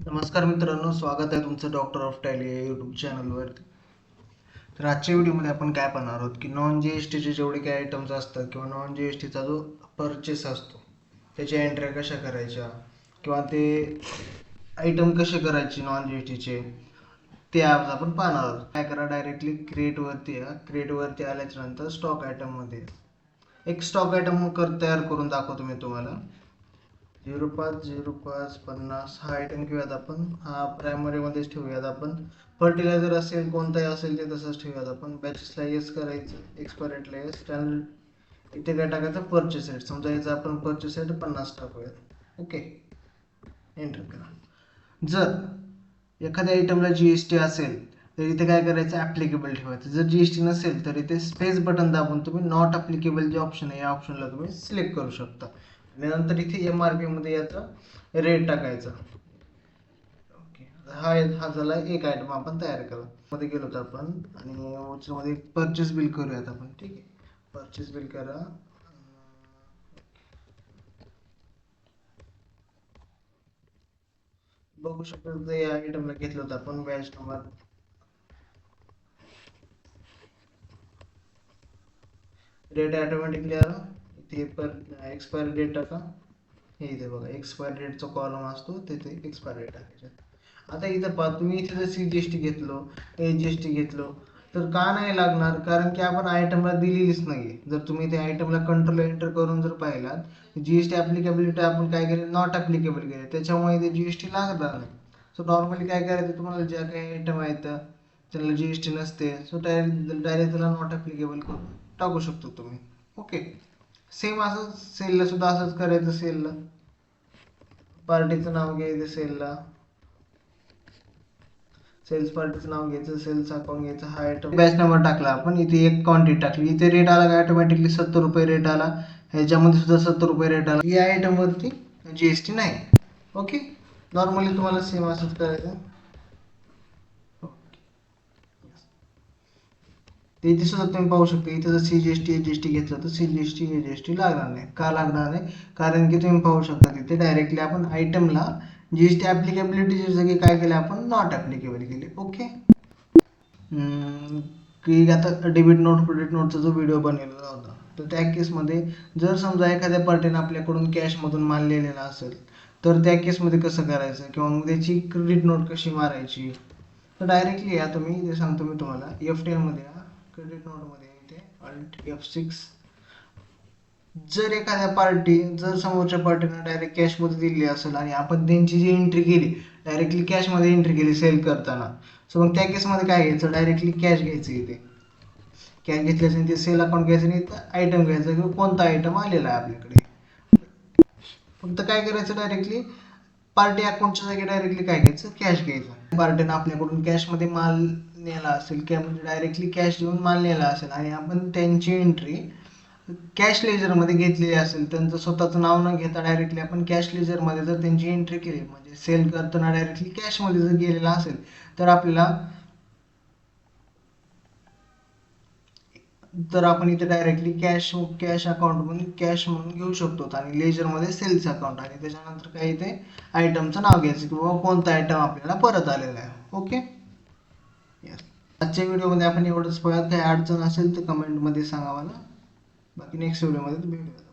नमस्कार मित्रांनो स्वागत आहे तुमचं डॉक्टर ऑफ टॅली या यूट्यूब चॅनलवरती तर आजच्या व्हिडिओमध्ये आपण काय पाहणार आहोत की नॉन जी एस टीचे जेवढे काही आयटम्स असतात किंवा नॉन जी एस टीचा जो परचेस असतो त्याच्या एंट्र्या कशा करायच्या किंवा ते आयटम कसे करायचे नॉन जी एस टीचे ते आज आपण पाहणार आहोत. काय करा डायरेक्टली क्रिएटवरती या. क्रिएटवरती आल्याच्यानंतर स्टॉक आयटममध्ये एक स्टॉक आयटम कर तयार करून दाखवतो मी तुम्हाला. झिरो पाच झिरो पाच पन्नास हा आयटम घेऊयात आपण. हा प्रायमरीमध्येच ठेवूयात आपण. फर्टिलायझर असेल कोणताही असेल ते तसंच ठेवूयात आपण. बॅचेसला येस करायचं एक्सपायरेटला येस स्टँडर्ड इथे काय टाकायचं? परचेस रेट समजा याचा आपण परचेस रेट पन्नास टाकूयात. ओके एंटर करा. जर एखाद्या आयटमला जी एस टी असेल तर इथे काय करायचं? ॲप्लिकेबल ठेवायचं. जर जी एस टी नसेल तर इथे स्पेस बटन दाबून तुम्ही नॉट ॲप्लिकेबल जे ऑप्शन आहे या ऑप्शनला तुम्ही सिलेक्ट करू शकता. आणि नंतर इथे एम आर पी मध्ये याचा रेट टाकायचा. ओके हा हा झाला एक आयटम आपण तयार केला. मध्ये गेलो होतो आपण आणि मध्ये परचेस बिल करूयात आपण. ठीक आहे. परचेस बिल करा. बघू शकतो या आयटमला घेतलं होतं आपण बॅच नंबर रेट ऑटोमॅटिकली आला. ते पण एक्सपायरी डेट टाका. हे इथे बघा एक्सपायरी डेटचा कॉलम असतो तिथे एक्सपायरी डेट टाकायचा. आता इथं पहा तुम्ही इथे जर सी जी एस टी घेतलो ए जी एस टी घेतलो तर का नाही लागणार? कारण की आपण आयटमला दिलेलीच नाही जर तुम्ही त्या आयटमला कंट्रोल एंटर करून जर पाहिलात जी एस टी ॲप्लिकेबिलिटी आपण काय केले? नॉट ॲप्लिकेबल केले. त्याच्यामुळे ते जी एस टी लागणार नाही. सो नॉर्मली काय करायचं? तुम्हाला ज्या काही आयटम आहेत त्याला जी एस टी नसते. सो डायरेक्ट डायरेक्ट त्याला नॉट ॲप्लिकेबल करून टाकू शकतो तुम्ही. ओके सेम असंच सेलला सुद्धा असंच करायचं सेलला पार्टीचं नाव घ्यायचं सेलला सेल्स पार्टीचं नाव घ्यायचं सेल्स अकाउंट घ्यायचं हा आयटम बॅच नंबर टाकला आपण इथे एक क्वांटिटी टाकली. इथे रेट आला का ऑटोमॅटिकली सत्तर रुपये रेट आला. ह्याच्यामध्ये सुद्धा सत्तर रुपये रेट आला. या आयटमवरती जी एस टी नाही. ओके नॉर्मली तुम्हाला सेम असंच करायचं. ते सुद्धा तुम्ही पाहू शकता इथे जर C G S T H G S T घेतलं तर C G S T H G S T लागणार नाही का लागणार नाही? कारण की तुम्ही पाहू शकता तिथे डायरेक्टली आपण आयटमला जी एस टी ॲप्लिकेबिलिटीच्या जागी काय केलं आपण? नॉट ॲप्लिकेबल केले. ओके की आता डेबिट नोट क्रेडिट नोटचा जो व्हिडिओ बनवलेला होता तर त्या केसमध्ये जर समजा एखाद्या पार्टीने आपल्याकडून कॅशमधून माल लिहिलेला असेल तर त्या केसमध्ये कसं करायचं? किंवा मग त्याची क्रेडिट नोट कशी मारायची? तर डायरेक्टली या तुम्ही ते सांगतो मी तुम्हाला एफ टी एलमध्ये या. क्रेडिट नोटमध्ये येते. अल्ट एफ सिक्स जर एखाद्या पार्टी जर समोरच्या पार्टीनं डायरेक्ट कॅशमध्ये दिली असेल आणि आपण त्यांची जी एंट्री केली डायरेक्टली कॅशमध्ये एंट्री केली सेल करताना सो मग त्या केसमध्ये काय घ्यायचं? डायरेक्टली कॅश घ्यायचं इथे. कॅश घेतल्याचं ते सेल अकाउंट घ्यायचं नाही तर आयटम घ्यायचा किंवा कोणता आयटम आलेला आहे आपल्याकडे. फक्त काय करायचं डायरेक्टली पार्टी अकाउंटच्या जागी डायरेक्टली काय घ्यायचं? कॅश घ्यायचा. पार्टीनं आपल्याकडून कॅशमध्ये माल नेला असेल किंवा म्हणजे डायरेक्टली कॅश देऊन माल नेला असेल आणि आपण त्यांची एंट्री कॅश लेजरमध्ये घेतलेली असेल त्यांचं स्वतःचं नाव न घेता डायरेक्टली आपण कॅश लेजरमध्ये जर त्यांची एंट्री केली म्हणजे सेल करताना डायरेक्टली कॅशमध्ये जर गेलेला असेल तर आपल्याला तर आपण इथे डायरेक्टली कॅश कॅश अकाउंट म्हणून कॅश म्हणून घेऊ शकतो. आणि लेजरमध्ये सेल्स अकाउंट आणि त्याच्यानंतर काही इथे आयटमचं नाव घ्यायचं किंवा कोणता आयटम आपल्याला परत आलेला आहे. ओके आजच्या व्हिडिओमध्ये आपण एवढंच बघा काही अडचण असेल तर कमेंटमध्ये सांगा मला. बाकी नेक्स्ट व्हिडिओमध्ये भेटूया